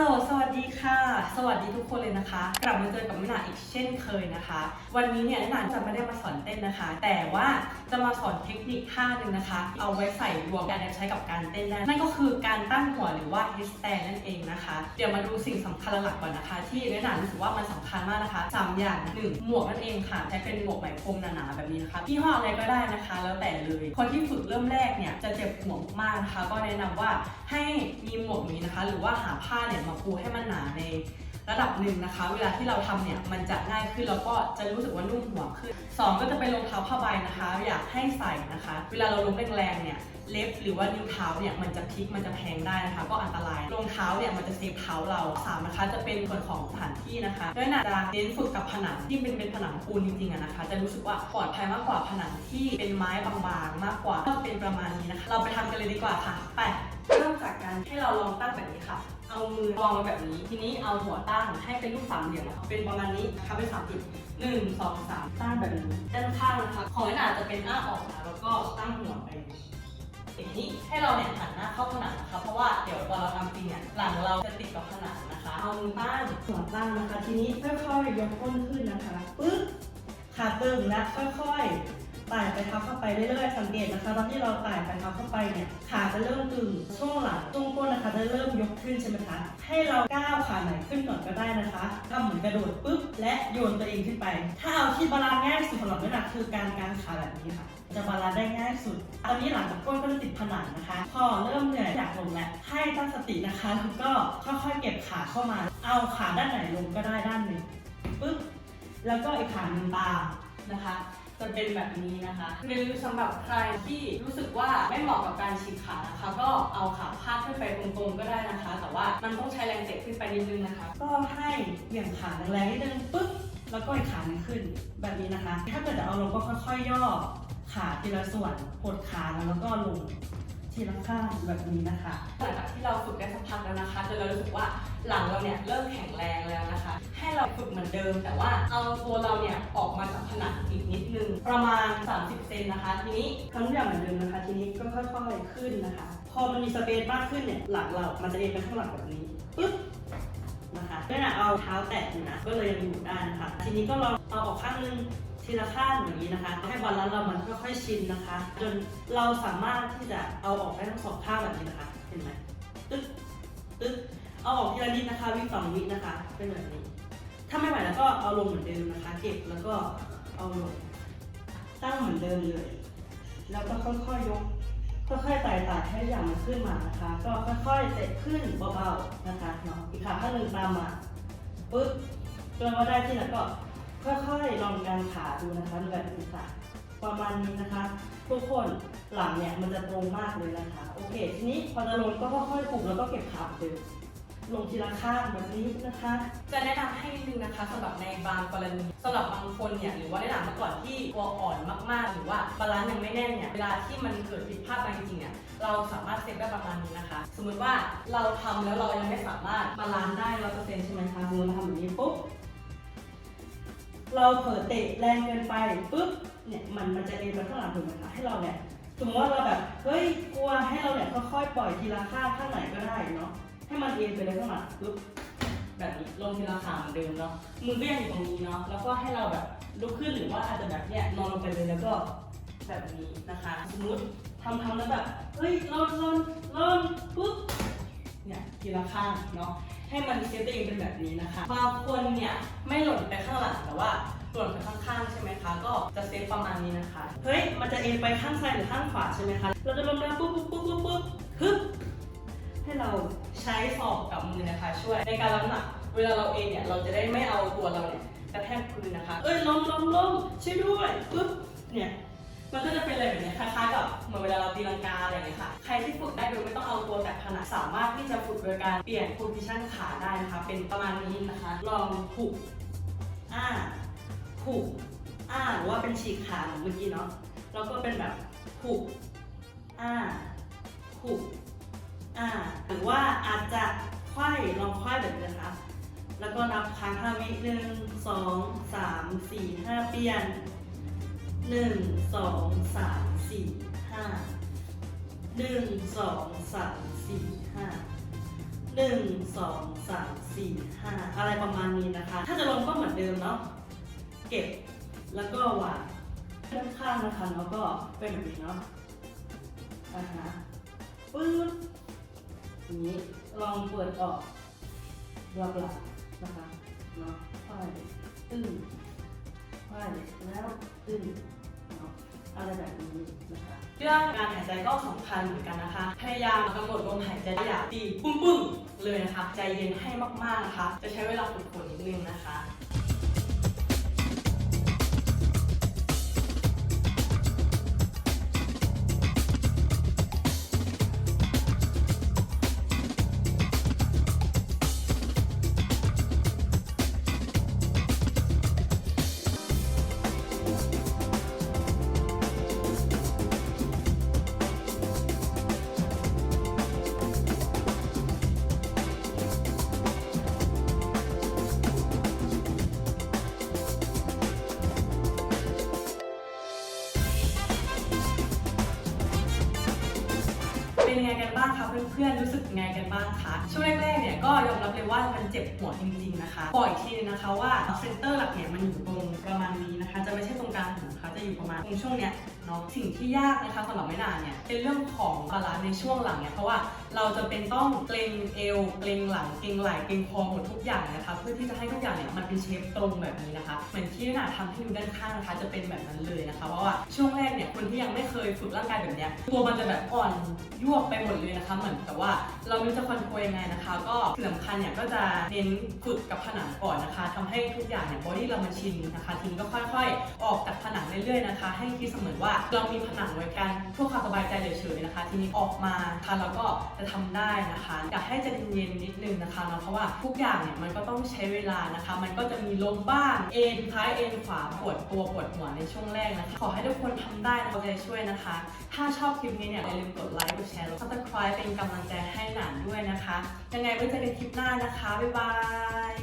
ลสวัสดีค่ะส วัสดีทุกคนเลยนะคะ กลับมาเจอกับมินาอีกเช่นเคยนะคะ วันนี้เนี่ยนินาจะไม่ได้มาสอนเต้นนะคะ แต่ว่าจะมาสอนเทคนิคท่าหนึ่งนะคะ เอาไว้ใส่รวมกันใช้กับการเต้นได้นั่นก็คือการตั้งหัวหรือว่า headstand นั่นเองนะคะ เดี๋ยวมาดูสิ่งสำคัญหลักก่อนนะคะ ที่นินารู้สึกว่ามันสำคัญมากนะคะสามอย่างหนึ่งหมวกนั่นเองค่ะใช้เป็นหมวกไหมพรมหนาๆแบบนี้นะคะยี่ห้ออะไรก็ได้นะคะ แล้วแต่เลยคนที่ฝึกเริ่มแรกเนี่ยจะเจ็บหัวมากนะคะ ก็แนะนำว่าให้มีหมวกนี้นะคะ หรือว่าหาผ้าเนี่ยมาปูให้มันหนาใน ระดับหนึ่งนะคะ เวลาที่เราทำเนี่ยมันจะง่ายขึ้นแล้วก็จะรู้สึกว่านุ่มหัวขึ้นสองก็จะเป็นรองเท้าผ้าใบนะคะ อยากให้ใส่นะคะ เวลาเราล้มแรงๆเนี่ยเล็บหรือว่านิ้วเท้าเนี่ยมันจะพลิกมันจะแพงได้นะคะ ก็อันตรายรองเท้าเนี่ยมันจะเซฟเท้าเราสามนะคะจะเป็นส่วนของสถานที่นะคะด้วยนะจะเน้นฝึกกับผนังที่เป็นเป็นผนังปูนจริงๆอะนะคะ จะรู้สึกว่าปลอดภัยมากกว่าผนังที่เป็นไม้บางๆ มากกว่าก็เป็นประมาณนี้นะคะ เราไปทำกันเลยดีกว่าค่ะไปเริ่มจากการให้เราลองตั้งแบบนี้ค่ะ เอามือวางไว้แบบนี้ ทีนี้เอาหัวตั้งให้เป็นรูปสามเหลี่ยมนะคะเป็นประมาณนี้นะคะเป็นสามจุดหนึ่งสองสามตั้งแบบนี้ด้านข้างนะคะของขนาจะเป็นอ้าออกนะแล้วก็ตั้งหัวไปอย่างนี้ให้เราเนี่ยหันหน้าเข้าผนังนะคะ เพราะว่าเดี๋ยวตอนเราทำจริงเนี่ยหลังเราจะติดกับผนังนะคะ เอามือตั้งหัวตั้งนะคะ ทีนี้ค่อยๆยกก้นขึ้นนะคะปึ๊บ ขาตึงและค่อยๆไต่ไปเท้าเข้าไปเรื่อยๆ สังเกตนะคะตอนที่เราไต่ไปเท้าเข้าไปเนี่ยขาจะเริ่มตึงช่วงหลังช่วงก้นนะคะจะเริ่มยกขึ้นใช่ไหมคะให้เราก้าวขาไหนขึ้นก่อนก็ได้นะคะทำเหมือนกระโดดปุ๊บและโยนตัวเองขึ้นไป ถ้าเอาที่บาลานซ์ง่ายสุดสำหรับน้ำหนักคือการกางขาแบบนี้ค่ะจะบาลานซ์ได้ง่ายสุด ตอนนี้หลังจากก้นก็จะติดผนังนะคะ พอเริ่มเหนื่อยอยากลงแล้วให้ตั้งสตินะคะ แล้วก็ค่อยๆเก็บขาเข้ามา เอาขาด้านไหนลงก็ได้ด้าน แล้วก็อีกขาหนึ่งตามนะคะจะเป็นแบบนี้นะคะหรือสำหรับใครที่รู้สึกว่าไม่เหมาะกับการฉีกขานะคะก็เอาขาพาดขึ้นไปตรงๆก็ได้นะคะ แต่ว่ามันต้องใช้แรงเตะขึ้นไปนิดนึงนะคะ ก็ให้เหวี่ยงขาแรงๆนิดนึงปึ๊บแล้วก็อีกขาหนึ่งขึ้นแบบนี้นะคะ ถ้าเกิดจะเอาลงก็ค่อยๆ ย่อขาทีละส่วนกดขาแล้วก็ลงทีละข้างแบบนี้นะคะหลังจากที่เราฝึกได้สักพักแล้วนะคะจนเรารู้สึกว่าหลังเราเนี่ยเริ่มแข็งแรง ฝึกเหมือนเดิม แต่ว่าเอาตัวเราเนี่ยออกมาจากผนังอีกนิดนึง ประมาณ 30 เซนนะคะ ทีนี้ทำทุกอย่างเหมือนเดิมนะคะ ทีนี้ก็ค่อยๆขึ้นนะคะ พอมันมีสเปซมากขึ้นเนี่ยหลังเรา มันจะเอ็นไปข้างหลังแบบนี้ปึ๊บนะคะไม่น่ะเอาเท้าแตะอยู่นะก็เลยยังอยู่ได้นะคะ ทีนี้ก็ลองเอาออกข้างนึงทีละข้างอย่างนี้นะคะ ให้บาลานเรามันค่อยๆชินนะคะ จนเราสามารถที่จะเอาออกได้ทั้งสองข้างแบบนี้นะคะ เห็นไหมตึ๊กตึ๊กเอาออกทีละนิดนะคะวิสองวินะคะ เป็นแบบนี้ ถ้าไม่ไหวแล้วก็เอาลงเหมือนเดิมนะคะ เก็บแล้วก็เอาลงตั้งเหมือนเดิมเลย แล้วก็ค่อยๆยก ค่อยๆไต่ไต่ให้อย่างมันขึ้นมานะคะ ก็ค่อยๆเตะขึ้นเบาๆนะคะเนาะอีกขาข้างหนึ่งตามมาปึ๊บจนว่าได้ที่แล้วก็ค่อยๆลองกางขาดูนะคะแบบนี้ค่ะประมาณนี้นะคะ ทุกคนหลังเนี่ยมันจะตรงมากเลยนะคะ โอเค ทีนี้พอจะลงก็ค่อยๆปลุกแล้วก็เก็บขาเดิม ลงทีละข้างแบบนี้นะคะ จะแนะนำให้นิดนึงนะคะสำหรับในบางกรณีสำหรับบางคนเนี่ยหรือว่าในหลังเมื่อก่อนที่ตัวอ่อนมากๆ หรือว่าบาลานซ์ยังไม่แน่นเนี่ยเวลาที่มันเกิดผิดพลาดไปจริงๆเนี่ยเราสามารถเซฟได้ประมาณนี้นะคะ สมมติว่าเราทำแล้วเรายังไม่สามารถบาลานซ์ได้ร้อยเปอร์เซ็นต์ใช่ไหมคะเราทำแบบนี้ปุ๊บเราเผลอเตะแรงเกินไปปุ๊บเนี่ยมันมันจะเอ็นไปข้างหลังถูกไหมคะให้เราเนี่ยสมมติว่าเราแบบเฮ้ยกลัวให้เราเนี่ยค่อยๆปล่อยทีละข้างข้างไหนก็ได้เนาะ ให้มันเอ็นไปเลยข้างหลังปุ๊บแบบนี้ลงทีละขาเหมือนเดิมเนาะมือก็ยังอยู่ตรงนี้เนาะแล้วก็ให้เราแบบลุกขึ้นหรือว่าอาจจะแบบเนี้ยนอนลงไปเลยแล้วก็แบบนี้นะคะ สมมติทำทำแล้วแบบเฮ้ยลนลนลนปุ๊บเนี่ยทีละข้างเนาะให้มันเซฟตัวเองเป็นแบบนี้นะคะบางคนเนี่ยไม่หล่นไปข้างหลังแต่ว่าหล่นไปข้างๆใช่ไหมคะ ก็จะเซฟประมาณนี้นะคะเฮ้ยมันจะเอ็นไปข้างซ้ายหรือข้างขวาใช่ไหมคะเราจะลงมาปุ๊บปุ๊บปุ๊บปุ๊บ อกกับมือนะคะ ช่วยในการรับน้ำหนักเวลาเราเองเนี่ยเราจะได้ไม่เอาตัวเราเนี่ยกระแทกพื้นนะคะ เอ้ยล้มล้มล้มช่วยด้วยปุ๊บเนี่ยมันก็จะเป็นอะไรแบบนี้คล้ายๆกับเหมือนเวลาเราตีลังกาอะไรอย่างเงี้ยค่ะ ใครที่ฝึกได้โดยไม่ต้องเอาตัวแตะผนังสามารถที่จะฝึกโดยการเปลี่ยนโพซิชันขาได้นะคะ เป็นประมาณนี้นะคะ ลองผูกอ้าผูกอ้าหรือว่าเป็นฉีกขาเหมือนเมื่อกี้เนาะแล้วก็เป็นแบบผูกอ้าผูกอ่าหรือว่าอาจจะ ไขว้ลองไขว้แบบนี้นะคะ แล้วก็นับครั้งห้าวิหนึ่งสองสามสี่ห้าเปลี่ยนหนึ่งสองสามสี่ห้าหนึ่งสองสามสี่ห้าหนึ่งสองสามสี่ห้าอะไรประมาณนี้นะคะ ถ้าจะลงก็เหมือนเดิมเนาะเก็บแล้วก็วางด้านข้างนะคะแล้วก็เป็นแบบนี้เนาะอ่าฮะปึ๊บ อย่างนี้ลองเปิดออกรอบหลังนะคะเนาะค่อยตึ้งค่อยแล้วตึ้งเนาะอะไรแบบนี้นะคะเรื่องการหายใจก็สำคัญเหมือนกันนะคะ พยายามกำหนดลมหายใจอย่างดีปึ้งปึ้งๆเลยนะคะ ใจเย็นให้มากๆนะคะ จะใช้เวลาฝึกฝนนิดนึงนะคะ เป็นยังไงกันบ้างคะเพื่อนๆรู้สึกยังไงกันบ้างคะช่วงแรกๆเนี่ยก็ยอมรับเลยว่ามันเจ็บหัวจริงๆนะคะบอกอีกทีนะคะว่าเซนเตอร์หลักเนี่ยมันอยู่ตรงประมาณนี้นะคะ จะไม่ใช่ตรงกลางหัวนะคะ จะอยู่ประมาณตรงช่วงเนี้ยเนาะสิ่งที่ยากนะคะสำหรับไม่นานเนี่ยเป็นเรื่องของบาลานซ์ในช่วงหลังเนี่ยเพราะว่าเราจะเป็นต้องเกรงเอวเกรงหลังเกรงไหล่เกรงคอหมดทุกอย่างนะคะเพื่อที่จะให้ทุกอย่างเนี่ยมันเป็นเชฟตรงแบบนี้นะคะเหมือนที่นาทำให้ดูด้านข้างนะคะ จะเป็นแบบนั้นเลยนะคะเพราะว่าช่วงแรกเนี่ยคนที่ยังไม่เคยฝึกร่างกายแบบเนี้ยตัวมันจะแบบอ่อนยวบไปหมดเลยนะคะ เหมือนแต่ว่าเราไม่รู้จะคอนโทรลยังไงนะคะ ก็สิ่งสำคัญเนี่ยก็จะเน้นฝึกกับผนังก่อนนะคะทำให้ทุกอย่างเนี่ยบอดี้เรามันชินนะคะทีนี้ก็ค่อย ๆ ออกจากผนังเรื่อยๆนะคะ ให้คิดเสมอว่าเรามีผนังไว้กันเพื่อความสบายใจเฉยๆนะคะ ทีนี้ออกมาค่ะเราก็จะทำได้นะคะอยากให้ใจเย็นๆนิดนึงนะคะเนาะเพราะว่าทุกอย่างเนี่ยมันก็ต้องใช้เวลานะคะ มันก็จะมีลมบ้างเอ็นซ้ายเอ็นขวาปวดตัวปวดหัวในช่วงแรกนะคะขอให้ทุกคนทำได้นะเอาใจช่วยนะคะ ถ้าชอบคลิปนี้เนี่ยอย่าลืมกดไลค์กดแชร์แล้วก็ subscribe เป็นกำลังใจให้หนานด้วยนะคะ ยังไงไว้เจอกันคลิปหน้านะคะบ๊ายบาย